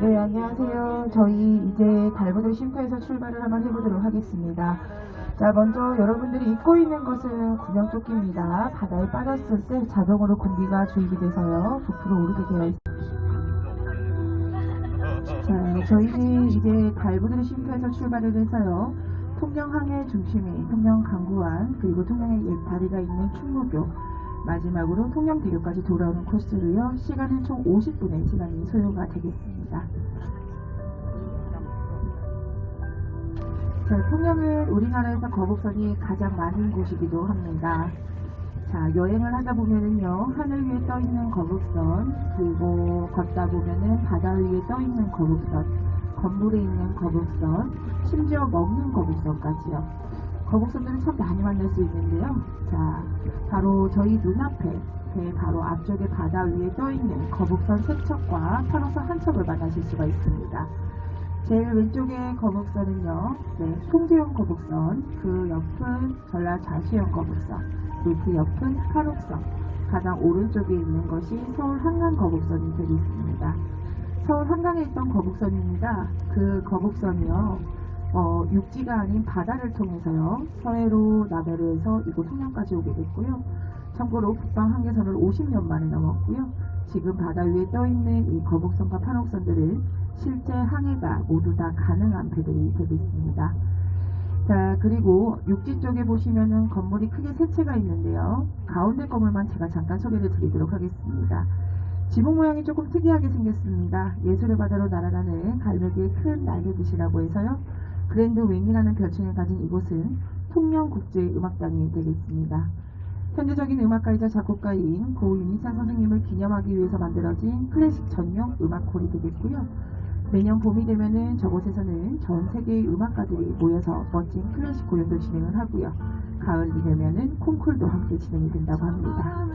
네, 안녕하세요. 저희 이제 달고들 쉼터에서 출발을 한번 해보도록 하겠습니다. 자, 먼저 여러분들이 입고 있는 것은 구명조끼입니다. 바다에 빠졌을 때 자동으로 공기가 주입이 돼서요, 부풀어 오르게 되어 있습니다. 자, 저희는 이제 달고들 쉼터에서 출발을 해서요, 통영항의 중심인 통영 강구湾, 그리고 통영의 옛 다리가 있는 충무교, 마지막으로 통영대교까지 돌아오는 코스로요. 시간은 총 50분의 시간이 소요가 되겠습니다. 자, 통영은 우리나라에서 거북선이 가장 많은 곳이기도 합니다. 자, 여행을 하다 보면은요, 하늘 위에 떠 있는 거북선, 그리고 걷다 보면은 바다 위에 떠 있는 거북선, 건물에 있는 거북선, 심지어 먹는 거북선까지요. 거북선들을 참 많이 만날 수 있는데요. 자, 바로 저희 눈앞에, 그 바로 앞쪽에 바다 위에 떠 있는 거북선 세 척과 파노선 한 척을 만나실 수가 있습니다. 제일 왼쪽에 거북선은요, 네, 송재용 거북선, 그 옆은 전라 좌수영 거북선, 그리고 그 옆은 파록선, 가장 오른쪽에 있는 것이 서울 한강 거북선이 되겠습니다. 서울 한강에 있던 거북선입니다. 그 거북선이요, 어, 육지가 아닌 바다를 통해서요, 서해로 나배를 해서 이곳 통영까지 오게 됐고요. 참고로 북방 한계선을 50년 만에 넘었고요. 지금 바다 위에 떠 있는 이 거북선과 판옥선들은 실제 항해가 모두 다 가능한 배들이 되겠습니다. 자, 그리고 육지 쪽에 보시면은 건물이 크게 세 채가 있는데요. 가운데 건물만 제가 잠깐 소개를 드리도록 하겠습니다. 지붕 모양이 조금 특이하게 생겼습니다. 예술의 바다로 날아가는 갈매기의 큰 날개짓이라고 해서요. 그랜드 윙이라는 별칭을 가진 이곳은 통영국제음악당이 되겠습니다. 현대적인 음악가이자 작곡가인 고 윤희찬 선생님을 기념하기 위해서 만들어진 클래식 전용 음악홀이 되겠고요. 매년 봄이 되면은 저곳에서는 전 세계의 음악가들이 모여서 멋진 클래식 공연도 진행을 하고요. 가을이 되면은 콩쿨도 함께 진행이 된다고 합니다.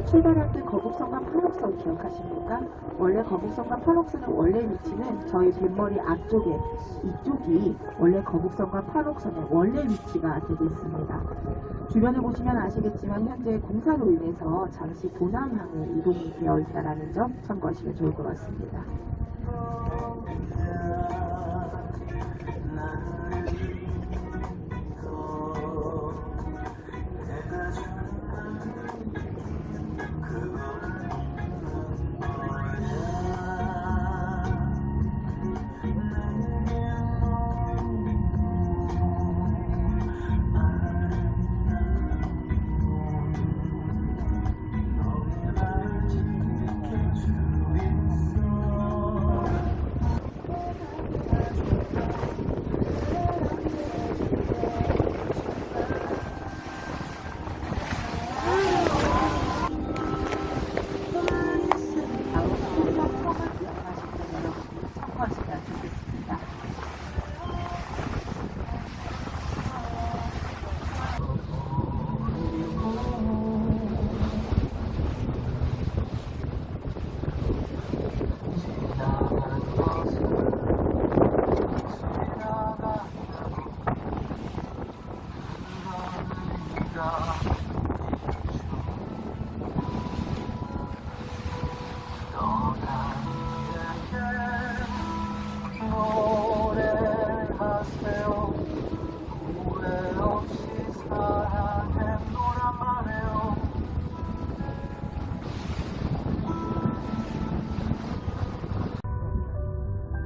출발할 때 거북선과 파록선 기억하십니까? 원래 거북선과 파록선의 원래 위치는 저희 뱃머리 앞쪽에 이쪽이 원래 거북선과 파록선의 원래 위치가 되겠습니다. 주변에 보시면 아시겠지만 현재 공사로 인해서 잠시 도남향에 이동이 되어 있다는 점 참고하시면 좋을 것 같습니다.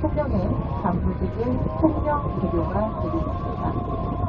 통영의 단무지개 통영 비료가 되겠습니다.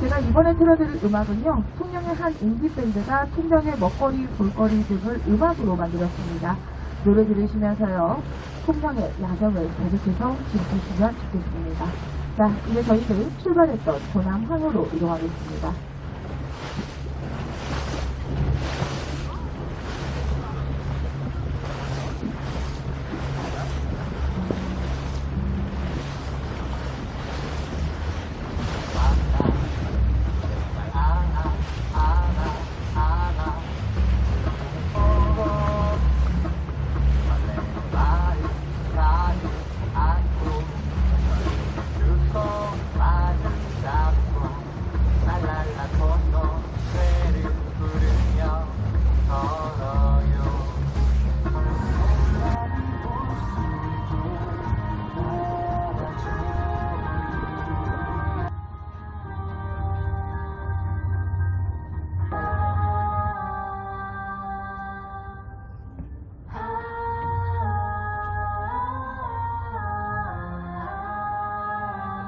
제가 이번에 틀어드릴 음악은요, 통영의 한 인디밴드가 통영의 먹거리, 볼거리 등을 음악으로 만들었습니다. 노래 들으시면서요, 통영의 야경을 계속해서 즐기시면 좋겠습니다. 자, 이제 저희들 출발했던 도남항으로 이동하겠습니다.